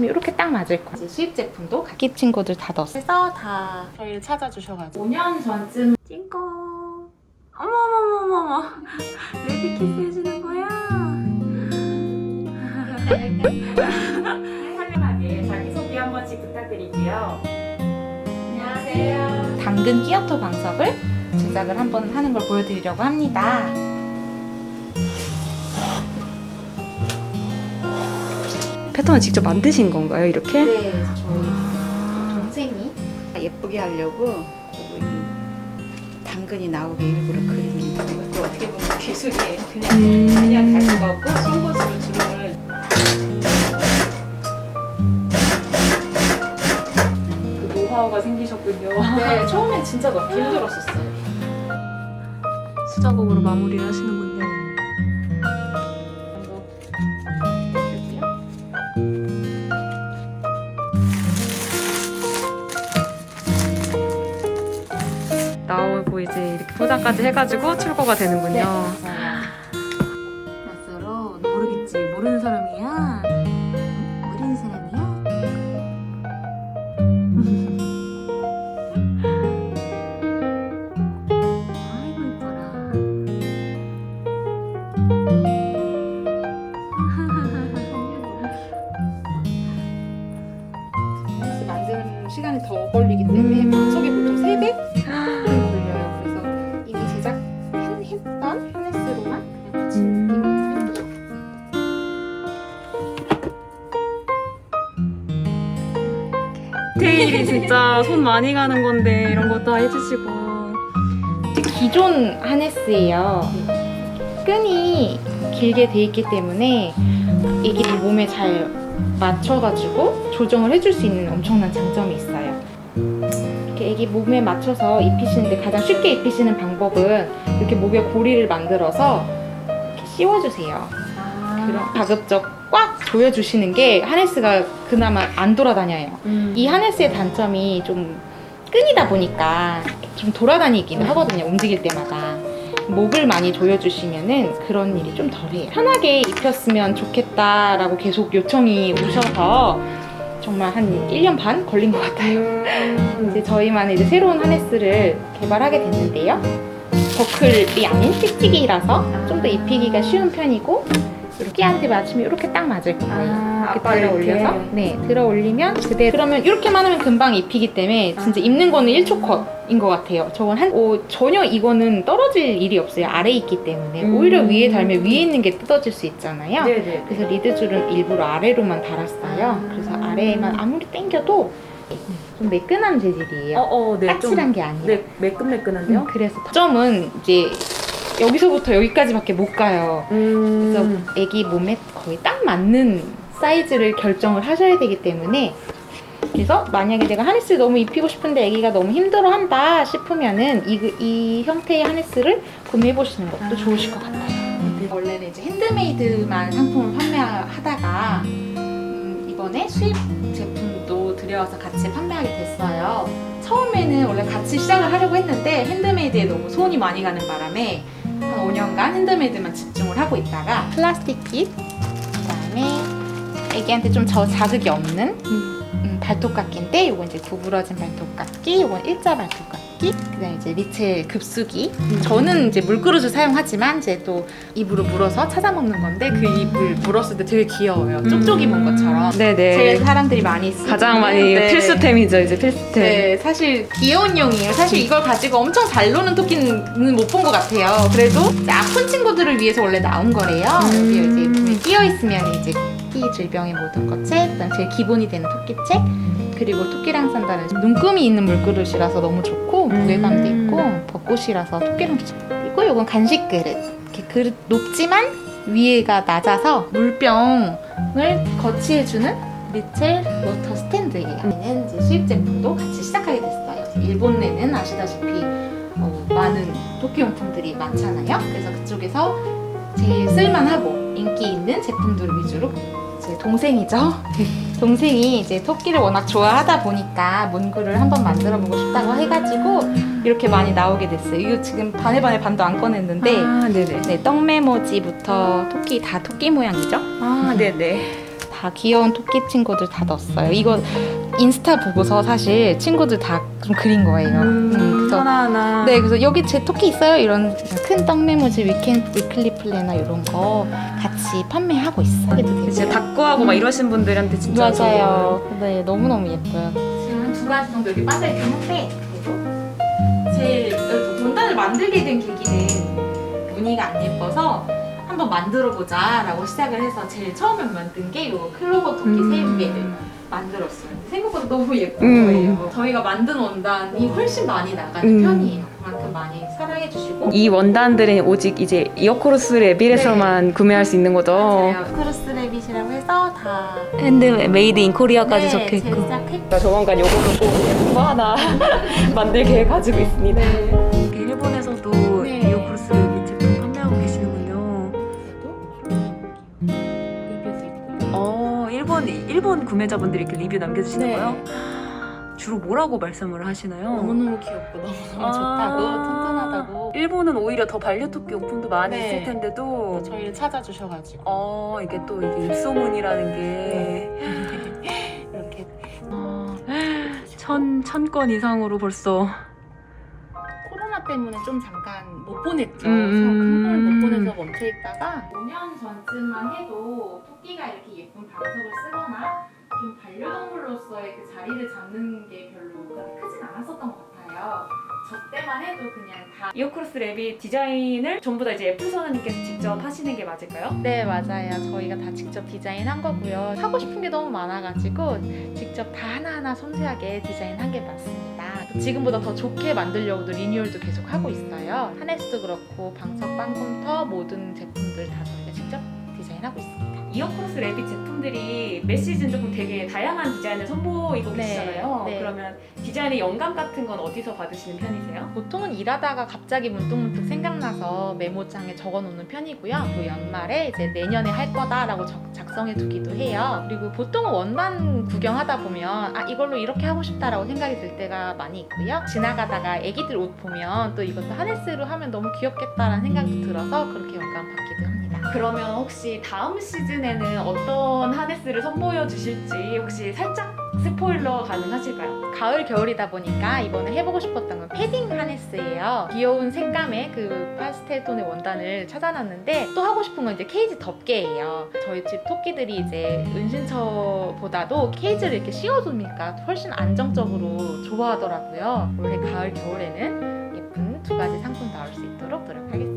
이렇게 딱 맞을 거예요. 이제 수입 제품도 각기 친구들 다 넣었어요. 그래서 다 저희를 찾아주셔가지고 5년 전쯤 찡꼬. 어머머머머머. 왜 이렇게 키스 해주는 거야? 살림하게 자기소개 한 번씩 부탁드릴게요. 안녕하세요. 당근 끼어터 방석을 제작을 한번 하는 걸 보여드리려고 합니다. 패턴을 직접 만드신 건가요, 이렇게? 네, 저희 동생이 예쁘게 하려고 당근이 나오게 일부러 그린 거예요. 이것도 어떻게 보면 기술이에요. 그냥 음. 그냥 갈 수가 없고 신고지로 주름을 그 노하우가 생기셨군요. 네, 처음엔 진짜 넣기 힘들었었어요. 수작업으로 마무리를 하시는 군요. 이제 이렇게 포장까지 해가지고 출고가 네, 되는군요. 맞 테일이 진짜 손 많이 가는 건데 이런 거다 해주시고. 기존 하네스예요. 끈이 길게 돼 있기 때문에 애기들 몸에 잘 맞춰가지고 조정을 해줄 수 있는 엄청난 장점이 있어요. 이렇게 애기 몸에 맞춰서 입히시는데 가장 쉽게 입히시는 방법은 이렇게 목에 고리를 만들어서 이렇게 씌워주세요. 그럼 가급적 꽉 조여주시는 게 하네스가 그나마 안 돌아다녀요. 음. 이 하네스의 단점이 좀 끈이다 보니까 좀 돌아다니기는 하거든요. 움직일 때마다. 목을 많이 조여주시면은 그런 일이 좀 덜해요. 편하게 입혔으면 좋겠다라고 계속 요청이 오셔서 정말 한 1년 반 걸린 것 같아요. 음. 이제 저희만의 이제 새로운 하네스를 개발하게 됐는데요. 버클이 아닌 틱틱이라서 좀 더 입히기가 쉬운 편이고 이렇게한테 맞추면 이렇게 딱 맞을 거예요. 아, 이렇게 들어 이렇게. 올려서 네 들어 올리면 그대 그러면 이렇게만 하면 금방 입히기 때문에 진짜 입는 거는 1초 컷인 것 같아요. 저건 한 어, 전혀 이거는 떨어질 일이 없어요. 아래 에 있기 때문에 음. 오히려 위에 달면 위에 있는 게 뜯어질 수 있잖아요. 네네. 그래서 리드 줄은 일부러 아래로만 달았어요. 그래서 아래에만 아무리 당겨도 좀 매끈한 재질이에요. 어 어 네. 까칠한 게 아니에요. 네 매끈매끈한데요. 음, 그래서 점은 이제 여기서부터 여기까지밖에 못 가요. 그래서 음. 아기 몸에 거의 딱 맞는 사이즈를 결정을 하셔야 되기 때문에 그래서 만약에 내가 하네스를 너무 입히고 싶은데 아기가 너무 힘들어한다 싶으면은 이, 이 형태의 하네스를 구매해 보시는 것도 아. 좋으실 것 같아요. 원래는 이제 핸드메이드만 상품을 판매하다가 음, 이번에 수입 제품도 들여와서 같이 판매하게 됐어요. 처음에는 원래 같이 시작을 하려고 했는데 핸드메이드에 너무 손이 많이 가는 바람에 한 5년간 핸드메이드만 집중을 하고 있다가 플라스틱 킷, 그다음에 애기한테 좀 저 자극이 없는 음, 발톱깎이인데 이건 이제 구부러진 발톱깎이, 이건 일자 발톱깎이, 그다음에 이제 리첼 급수기. 저는 이제 물그릇을 사용하지만 이제 또 입으로 물어서 찾아 먹는 건데 그 입을 물었을 때 되게 귀여워요. 쪽쪽이 본 것처럼. 네네. 제일 사람들이 많이 쓰는 가장 많이 네. 필수템이죠 이제 필수템. 네, 사실 귀여운 용이에요. 사실 이걸 가지고 엄청 잘 노는 토끼는 못 본 것 같아요. 그래도 아픈 친구들을 위해서 원래 나온 거래요. 음. 여기 이제 몸에 끼어 있으면 이제 토끼 질병의 모든 것 책, 그다음 제일 기본이 되는 토끼 책, 그리고 토끼랑 산다는 눈금이 있는 물그릇이라서 너무 좋고 음. 무게감도 있고 벚꽃이라서 토끼랑 그리고 이건 간식 그릇. 이렇게 그릇 높지만 위에가 낮아서 물병을 거치해주는 리첼 워터 스탠드예요. 얘는 이제 수입 제품도 같이 시작하게 됐어요. 일본 내는 아시다시피 어, 많은 토끼용품들이 많잖아요. 그래서 그쪽에서 제일 쓸만하고 인기 있는 제품들을 위주로 제 동생이죠. 동생이 이제 토끼를 워낙 좋아하다 보니까 문구를 한번 만들어 보고 싶다고 해가지고 이렇게 많이 나오게 됐어요. 이거 지금 반에 반에 반도 안 꺼냈는데 아 네네. 네, 떡메모지부터 토끼 다 토끼 모양이죠. 아 네네. 다다 귀여운 토끼 친구들 다 넣었어요. 이거 인스타 보고서 사실 친구들 다 좀 그린 거예요. 음, 그래서 하나하나. 네, 그래서 여기 제 토끼 있어요? 이런 큰 떡메모지 위켄 위클리 플래너 이런 거 같이 판매하고 있어요. 이제 닭구하고 막 이러신 분들한테 진짜 맞아요. 네, 너무 너무 예뻐요. 지금 한두 가지 정도 여기 빠져 있긴 한데 그래도 제일 원단을 만들게 된 계기는 무늬가 안 예뻐서 한번 만들어 보자라고 시작을 해서 제일 처음에 만든 게 요 클로버 토끼 음. 세 개를 만들었어요. 생각보다 너무 예쁜 음. 거예요. 저희가 만든 원단이 훨씬 많이 나가는 음. 편이에요. 그만큼 많이 사랑해 주시고 이 원단들은 오직 이제 이어코로스 레빌에서만 구매할 수 있는 거죠. 크로스 레빗이라고 해서 다 핸드 메이드 인 코리아까지 네, 적혀 있고. 제작했고 조만간 요걸로 꼭뭐 하나 만들 계획 가지고 있습니다. 일 일본 일본 구매자분들이 이렇게 리뷰 남겨주시는 네. 거요? 주로 뭐라고 말씀을 하시나요? 너무너무 귀엽고 너무너무 아. 좋다고 튼튼하다고 일본은 오히려 더 반려토끼 용품도 많이 네. 있을 텐데도 저희를 찾아주셔가지고 어 이게 또 이게 입소문이라는 게 이렇게 어, 천, 천 건 이상으로 벌써 코로나 때문에 좀 잠깐 못 보냈죠. 음, 그래서 큰걸 음. 못 보내서 멈춰 있다가 5년 전쯤만 해도 토끼가 이렇게 예쁜 방석을 쓰거나 좀 반려동물로서의 그 자리를 잡는 게 별로 그렇게 크진 않았었던 것 같아요. 저 때만 해도 그냥 다 이어크로스 랩이 디자인을 전부 다 이제 애플 선생님께서 직접 하시는 게 맞을까요? 네 맞아요 저희가 다 직접 디자인한 거고요 하고 싶은 게 너무 많아가지고 직접 다 하나하나 섬세하게 디자인한 게 맞습니다 또 지금보다 더 좋게 만들려고도 리뉴얼도 계속 하고 있어요. 하네스도 그렇고 방석 빵컴터 모든 제품들 다 저희가 직접 디자인하고 있습니다 이어크로스 랩이 제품들이 매 시즌 조금 되게 다양한 디자인을 선보이고 네, 계시잖아요. 네. 그러면 디자인의 영감 같은 건 어디서 받으시는 편이세요? 보통은 일하다가 갑자기 문득문득 생각나서 메모장에 적어놓는 편이고요. 또 연말에 이제 내년에 할 거다라고 적- 작성해 두기도 해요. 그리고 보통은 원단 구경하다 보면 아 이걸로 이렇게 하고 싶다라고 생각이 들 때가 많이 있고요. 지나가다가 애기들 옷 보면 또 이것도 하네스로 하면 너무 귀엽겠다라는 생각도 들어서 그렇게 영감 받기도 합니다. 그러면 혹시 다음 시즌에는 어떤 하네스를 선보여 주실지 혹시 살짝 스포일러 가능하실까요? 가을 겨울이다 보니까 이번에 해보고 싶었던 건 패딩 하네스예요. 귀여운 색감의 그 파스텔 톤의 원단을 찾아놨는데 또 하고 싶은 건 이제 케이지 덮개예요. 저희 집 토끼들이 이제 은신처보다도 케이지를 이렇게 씌워두니까 훨씬 안정적으로 좋아하더라고요. 올해 가을 겨울에는 예쁜 두 가지 상품 나올 수 있도록 노력하겠습니다.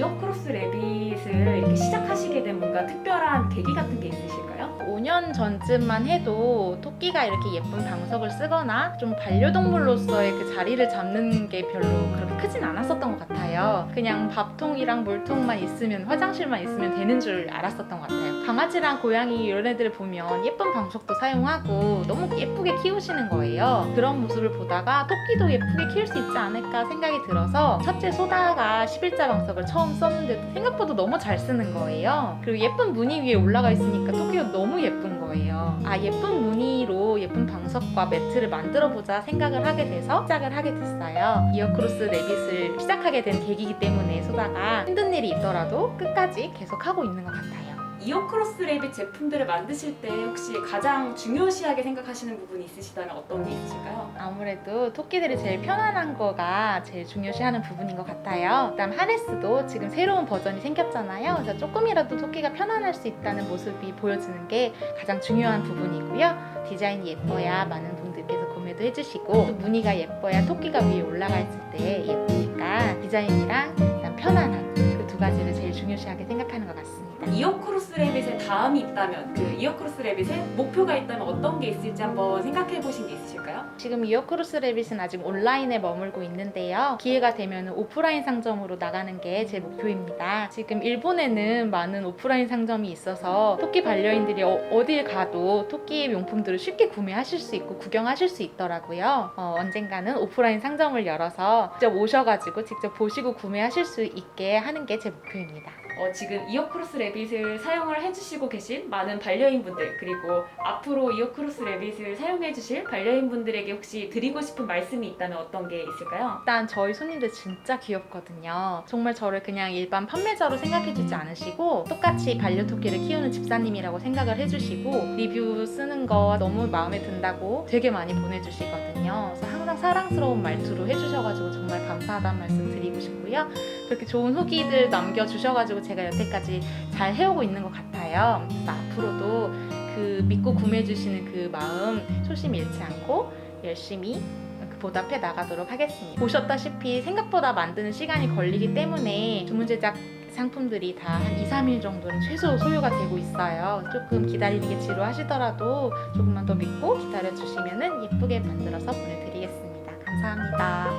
이어크로스 레빗을 이렇게 시작하시게 된 뭔가 특별한 계기 같은 게 있으실까요? 5년 전쯤만 해도 토끼가 이렇게 예쁜 방석을 쓰거나 좀 반려동물로서의 그 자리를 잡는 게 별로 그렇게 크진 않았었던 것 같아요. 그냥 밥통이랑 물통만 있으면 화장실만 있으면 되는 줄 알았었던 것 같아요. 강아지랑 고양이 이런 애들을 보면 예쁜 방석도 사용하고 너무 예쁘게 키우시는 거예요. 그런 모습을 보다가 토끼도 예쁘게 키울 수 있지 않을까 생각이 들어서 첫째 소다가 11자 방석을 처음 썼는데 생각보다 너무 잘 쓰는 거예요. 그리고 예쁜 무늬 위에 올라가 있으니까 토끼가 너무 예쁜 거예요. 아 예쁜 무늬로 예쁜 방석과 매트를 만들어 보자 생각을 하게 돼서 시작을 하게 됐어요. 이어크로스 레빗을 시작하게 된 계기이기 때문에 소다가 힘든 일이 있더라도 끝까지 계속 하고 있는 것 같아요. 이어크로스 레빗 제품들을 만드실 때 혹시 가장 중요시하게 생각하시는 부분이 있으시다면 어떤 게 있으실까요? 아무래도 토끼들이 제일 편안한 거가 제일 중요시하는 부분인 것 같아요. 그다음 하네스도 지금 새로운 버전이 생겼잖아요. 그래서 조금이라도 토끼가 편안할 수 있다는 모습이 보여지는 게 가장 중요한 부분이고요. 디자인이 예뻐야 많은 분들께서 구매도 해주시고 또 무늬가 예뻐야 토끼가 위에 있을 때 예쁘니까 디자인이랑 편안함 그 두 가지를 제일 중요시하게 생각하는 것 같습니다. 이어크로스 레빗의 다음이 있다면 그 이어크로스 레빗의 목표가 있다면 어떤 게 있을지 한번 생각해 보신 게 있으실까요? 지금 이어크로스 레빗은 아직 온라인에 머물고 있는데요. 기회가 되면 오프라인 상점으로 나가는 게 제 목표입니다. 지금 일본에는 많은 오프라인 상점이 있어서 토끼 반려인들이 어, 딜 가도 토끼 용품들을 쉽게 구매하실 수 있고 구경하실 수 있더라고요. 어, 언젠가는 오프라인 상점을 열어서 직접 오셔가지고 직접 보시고 구매하실 수 있게 하는 게 제 목표입니다. 어, 지금 이어크로스 레빗을 사용을 해주시고 계신 많은 반려인분들 그리고 앞으로 이어크로스 레빗을 사용해주실 반려인분들에게 혹시 드리고 싶은 말씀이 있다면 어떤 게 있을까요? 일단 저희 손님들 진짜 귀엽거든요. 정말 저를 그냥 일반 판매자로 생각해주지 않으시고 똑같이 반려토끼를 키우는 집사님이라고 생각을 해주시고 리뷰 쓰는 거 너무 마음에 든다고 되게 많이 보내주시거든요. 그래서 항상 사랑스러운 말투로 해주셔가지고 정말 감사하다는 말씀 드리고 싶고요. 그렇게 좋은 후기들 남겨주셔가지고 제가 여태까지 잘 해오고 있는 것 같아요. 앞으로도 그 믿고 구매해주시는 그 마음 초심 잃지 않고 열심히 그 보답해 나가도록 하겠습니다. 보셨다시피 생각보다 만드는 시간이 걸리기 때문에 주문 제작 상품들이 다 한 2, 3일 정도는 최소 소요가 되고 있어요. 조금 기다리는 게 지루하시더라도 조금만 더 믿고 기다려 주시면 예쁘게 만들어서 보내드리겠습니다. 감사합니다.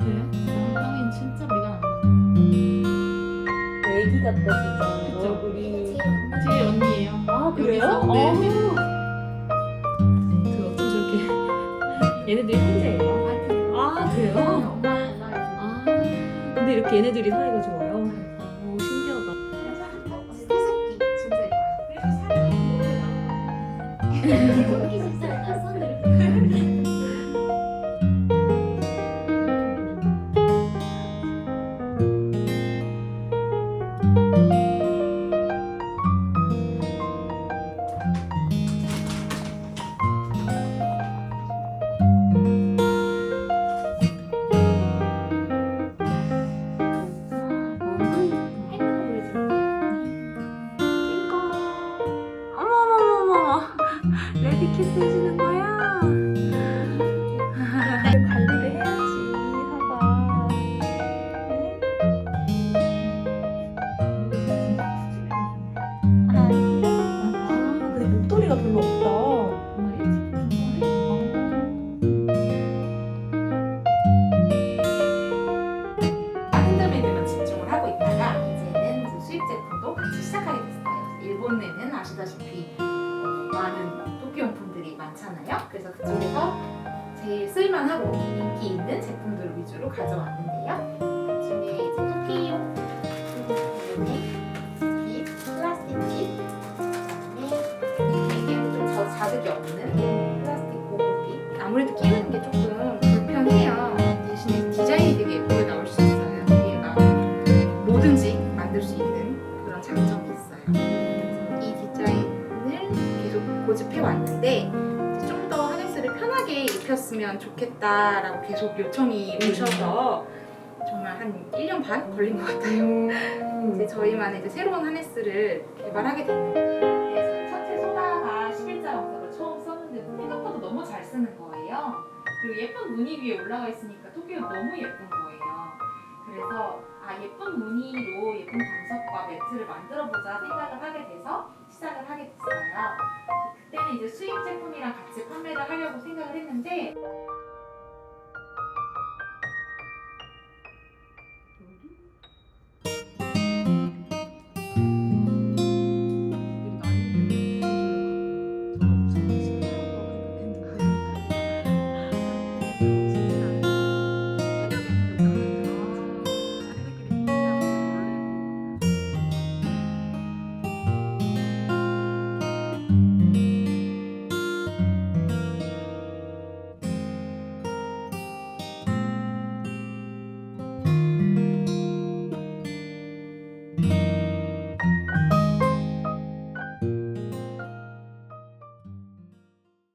엉덩이는 진짜 미가 애기 같다 진짜. 그쵸? 얼굴이. 제 언니예요. 아 그래요? 여기서? 네. 그 어쩜 저렇게 얘네들이 형제예요? 아 그래요? 아 근데 이렇게 얘네들이 사이가 좋아 제일 쓸만하고 인기 있는 제품들 위주로 가져왔는데요. 그 중에 이제 토끼용 깃, 플라스틱 깃, 그다음에 이게 좀더 자극이 없는 플라스틱 고글빛. 아무래도 끼우는 게 조금 불편해요. 대신에 디자인이 되게 예쁘게 나올 수 있어요. 얘가 뭐든지 만들 수 있는 그런 장점이 있어요. 이 디자인을 계속 고집해 왔는데 편하게 입혔으면 좋겠다라고 계속 요청이 오셔서 정말 한 1년 반 걸린 것 같아요. 이제 저희만의 이제 새로운 하네스를 개발하게 됐는데 그래서 첫째 소다가 11자 원석을 처음 썼는데 생각보다 너무 잘 쓰는 거예요. 그리고 예쁜 무늬 위에 올라가 있으니까 토끼가 너무 예쁜 거예요. 그래서 아 예쁜 무늬로 예쁜 방석과 매트를 만들어 보자 생각을 하게 돼서 시작을 하게 됐어요. 그때는 이제 수입 제품이랑 같이 하려고 생각을 했는데